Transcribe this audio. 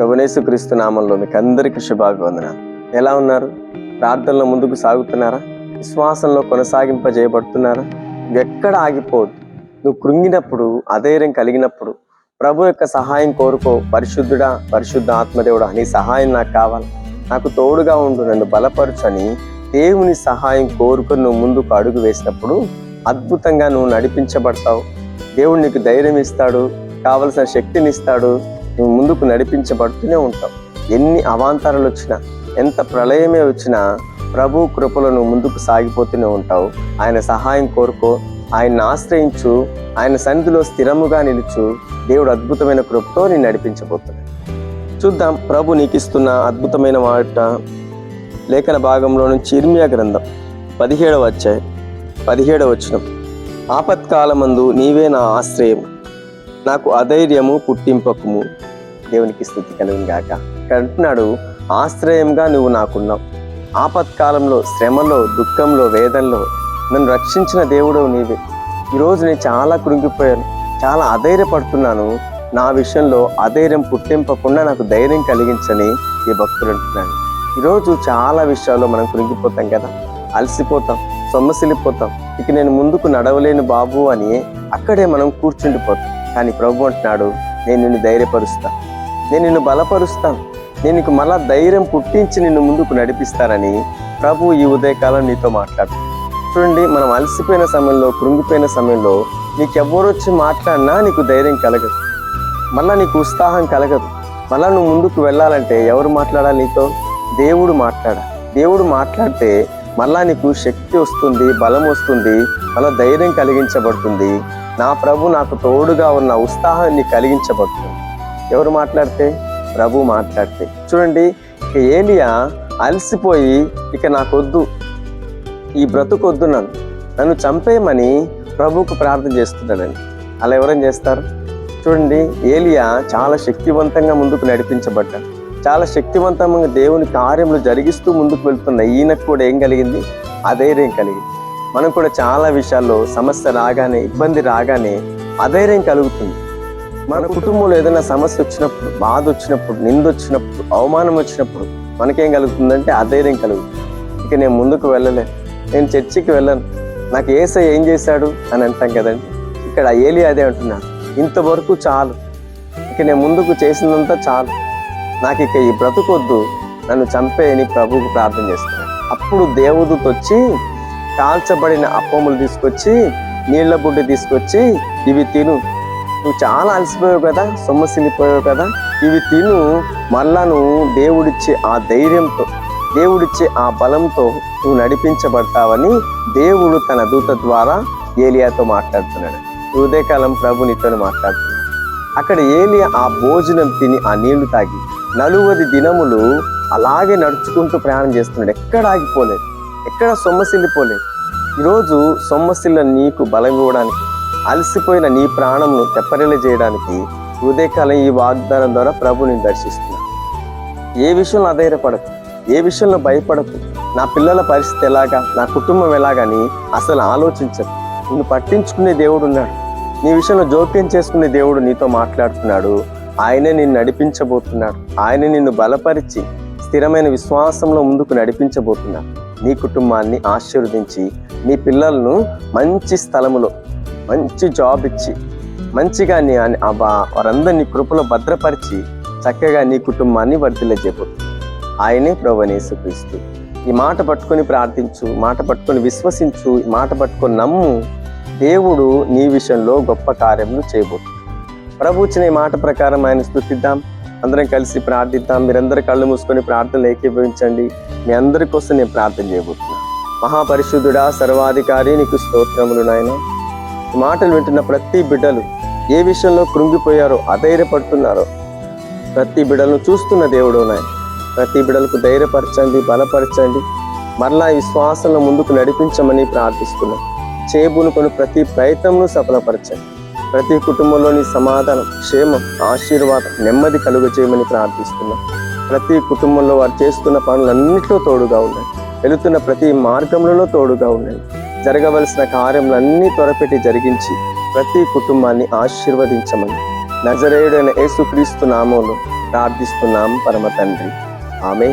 ప్రభునేసుక్రీస్తు నామంలో మీకు అందరికీ శుభాభివందనాలు. ఎలా ఉన్నారు? ప్రార్థనలో ముందుకు సాగుతున్నారా? విశ్వాసంలో కొనసాగింపజేయబడుతున్నారా? ఎక్కడ ఆగిపోవద్దు నువ్వు కృంగినప్పుడు అధైర్యం కలిగినప్పుడు ప్రభు యొక్క సహాయం కోరుకో. పరిశుద్ధుడా పరిశుద్ధ ఆత్మదేవుడా నీ సహాయం నాకు కావాలి. నాకు తోడుగా ఉండు నన్ను బలపరచని దేవుని సహాయం కోరుకొని నువ్వు ముందుకు అడుగు వేసినప్పుడు అద్భుతంగా నువ్వు నడిపించబడతావు. దేవుడు నీకు ధైర్యం ఇస్తాడు కావలసిన శక్తిని ఇస్తాడు. ముందుకు నడిపించబడుతూనే ఉంటాం ఎన్ని అవాంతరాలు వచ్చినా ఎంత ప్రళయమే వచ్చినా ప్రభు కృపలను ముందుకు సాగిపోతూనే ఉంటావు. ఆయన సహాయం కోరుకో ఆయన్ని ఆశ్రయించు ఆయన సన్నిధిలో స్థిరముగా నిలుచు దేవుడు అద్భుతమైన కృపతో నేను నడిపించబోతున్నాడు. చూద్దాం ప్రభు నీకు ఇస్తున్న అద్భుతమైన మాట లేఖన భాగంలో నుంచి ఇర్మియా గ్రంథం పదిహేడవ వచ్చాయి పదిహేడవ వచనం. ఆపత్కాలమందు నీవే నా ఆశ్రయం నాకు అధైర్యము పుట్టింపకము. దేవునికి స్థుతి కలుగును గాక. అంటున్నాడు ఆశ్రయంగా నువ్వు నాకున్నావు. ఆపత్కాలంలో శ్రమలో దుఃఖంలో వేదనలో నన్ను రక్షించిన దేవుడు నీవే. ఈరోజు నేను చాలా కృంగిపోయాను చాలా అధైర్యపడుతున్నాను. నా విషయంలో అధైర్యం పుట్టింపకుండా నాకు ధైర్యం కలిగించని ఈ భక్తులు అంటున్నాను ఈరోజు చాలా విషయాల్లో మనం కృంగిపోతాం కదా అలసిపోతాం సొమ్మసిలిపోతాం ఇక నేను ముందుకు నడవలేను బాబు అని అక్కడే మనం కూర్చుండిపోతాం. కానీ ప్రభు అంటున్నాడు నేను నిన్ను ధైర్యపరుస్తాను నేను నిన్ను బలపరుస్తాను. నేను నీకు మళ్ళా ధైర్యం పుట్టించి నిన్ను ముందుకు నడిపిస్తానని ప్రభు ఈ ఉదయకాలం నీతో మాట్లాడు. చూడండి మనం అలసిపోయిన సమయంలో కృంగిపోయిన సమయంలో నీకు వచ్చి మాట్లాడినా నీకు ధైర్యం కలగదు. మళ్ళీ నీకు ఉత్సాహం కలగదు. మళ్ళీ నువ్వు ముందుకు వెళ్ళాలంటే ఎవరు మాట్లాడాలి నీతో? దేవుడు మాట్లాడాలి. దేవుడు మాట్లాడితే మళ్ళా నీకు శక్తి వస్తుంది బలం వస్తుంది మళ్ళీ ధైర్యం కలిగించబడుతుంది. నా ప్రభు నాకు తోడుగా ఉన్న ఉత్సాహాన్ని కలిగించబడుతుంది. ఎవరు మాట్లాడితే? ప్రభు మాట్లాడితే. చూడండి ఇక ఏలియా అలసిపోయి ఇక నాకొద్దు. ఈ బ్రతుకొద్దు నన్ను. నన్ను చంపేయమని ప్రభుకు ప్రార్థన చేస్తున్నాడండి. అలా ఎవరైనా చేస్తారు? చూడండి ఏలియా చాలా శక్తివంతంగా ముందుకు నడిపించబడ్డాడు. చాలా శక్తివంతంగా దేవుని కార్యములు జరిగిస్తూ ముందుకు వెళ్తున్న ఈయనకు కూడా ఏం కలిగింది? అధైర్యం కలిగింది. మనం కూడా చాలా విషయాల్లో సమస్య రాగానే ఇబ్బంది రాగానే అధైర్యం కలుగుతుంది. మన కుటుంబంలో ఏదైనా సమస్య వచ్చినప్పుడు బాధ వచ్చినప్పుడు నింద వచ్చినప్పుడు అవమానం వచ్చినప్పుడు మనకేం కలుగుతుందంటే అధైర్యం కలుగుతుంది. ఇక నేను ముందుకు వెళ్ళలే. నేను చర్చికి వెళ్ళను. నాకు ఏసై ఏం చేశాడు అని అంటాం కదండి. ఇక్కడ ఏలి అదే అంటున్నాడు. ఇంతవరకు చాలు. ఇక నేను ముందుకు చేసినంత చాలు. నాకు ఇక ఈ బ్రతుకొద్దు. నన్ను చంపేయని ప్రభువుకు ప్రార్థన చేస్తున్నాను అప్పుడు దేవుడితో వచ్చి కాల్చబడిన అప్పములు తీసుకొచ్చి నీళ్ళ బుడ్డి తీసుకొచ్చి ఇవి తిను. నువ్వు చాలా అలసిపోయావు కదా సొమ్మసిల్లిపోయావు కదా. ఇవి తిను మళ్ళా నువ్వు దేవుడిచ్చే ఆ ధైర్యంతో దేవుడిచ్చే ఆ బలంతో నువ్వు నడిపించబడతావని దేవుడు తన దూత ద్వారా ఏలియాతో మాట్లాడుతున్నాడు. హృదయకాలం ప్రభు నీతో మాట్లాడుతున్నాడు. అక్కడ ఏలియా ఆ భోజనం తిని ఆ నీళ్ళు తాగి నలువది దినములు అలాగే నడుచుకుంటూ ప్రయాణం చేస్తున్నాడు. ఎక్కడ ఆగిపోలేదు ఎక్కడ సొమ్మసిల్లిపోలేదు ఈరోజు సొమ్మసిల్ల నీకు బలం ఇవ్వడానికి అలసిపోయిన నీ ప్రాణంను తెప్పరిల్ల చేయడానికి ఉదయకాలం ఈ వాగ్దానం ద్వారా ప్రభుని దర్శిస్తున్నాడు ఏ విషయంలో అధైర్యపడకు ఏ విషయంలో భయపడకు నా పిల్లల పరిస్థితి ఎలాగా నా కుటుంబం ఎలాగని అసలు ఆలోచించదు నిన్ను పట్టించుకునే దేవుడు ఉన్నాడు. నీ విషయంలో జోక్యం చేసుకునే దేవుడు నీతో మాట్లాడుతున్నాడు. ఆయనే నిన్ను నడిపించబోతున్నాడు. ఆయన నిన్ను బలపరిచి స్థిరమైన విశ్వాసంలో ముందుకు నడిపించబోతున్నాడు. నీ కుటుంబాన్ని ఆశీర్వదించి నీ పిల్లలను మంచి స్థలములో మంచి జాబ్ ఇచ్చి మంచిగా నీ వారందరినీ కృపలో భద్రపరిచి చక్కగా నీ కుటుంబాన్ని వర్ధిల్లజేయబోతుంది ఆయనే ప్రభనేసుక్రీస్తు ఈ మాట పట్టుకొని ప్రార్థించు మాట పట్టుకొని విశ్వసించు ఈ మాట పట్టుకొని నమ్ము దేవుడు నీ విషయంలో గొప్ప కార్యములు చేయబోతు ప్రభు ఇచ్చిన ఈ మాట ప్రకారం ఆయన స్థుతిద్దాం. అందరం కలిసి ప్రార్థిద్దాం. మీరందరూ కళ్ళు మూసుకొని ప్రార్థనలు ఏకీభవించండి. మీ అందరి కోసం నేను ప్రార్థన చేయబోతున్నాను మహాపరిశుద్ధుడా సర్వాధికారి నీకు స్తోత్రములు నాయన. మాటలు వింటున్న ప్రతి బిడ్డలు ఏ విషయంలో కృంగిపోయారో అధైర్యపడుతున్నారో ప్రతి బిడ్డలను చూస్తున్న దేవుడు నాయన. ప్రతి బిడ్డలకు ధైర్యపరచండి బలపరచండి. మరలా విశ్వాసంలో ముందుకు నడిపించమని ప్రార్థిస్తున్నాం. చేయబూనుకొని ప్రతి ప్రయత్నంను సఫలపరచండి. ప్రతి కుటుంబంలోని సమాధానం క్షేమం ఆశీర్వాదం నెమ్మది కలుగ చేయమని ప్రార్థిస్తున్నాం. ప్రతి కుటుంబంలో వారు చేస్తున్న పనులన్నింటిలో తోడుగా ఉండండి. వెళుతున్న ప్రతి మార్గంలో తోడుగా ఉండండి. జరగవలసిన కార్యములన్నీ త్వరపెట్టి జరిగించి ప్రతి కుటుంబాన్ని ఆశీర్వదించమని నజరేయుడైన యేసుక్రీస్తు నామంలో ప్రార్థిస్తున్నాం పరమ తండ్రి. ఆమె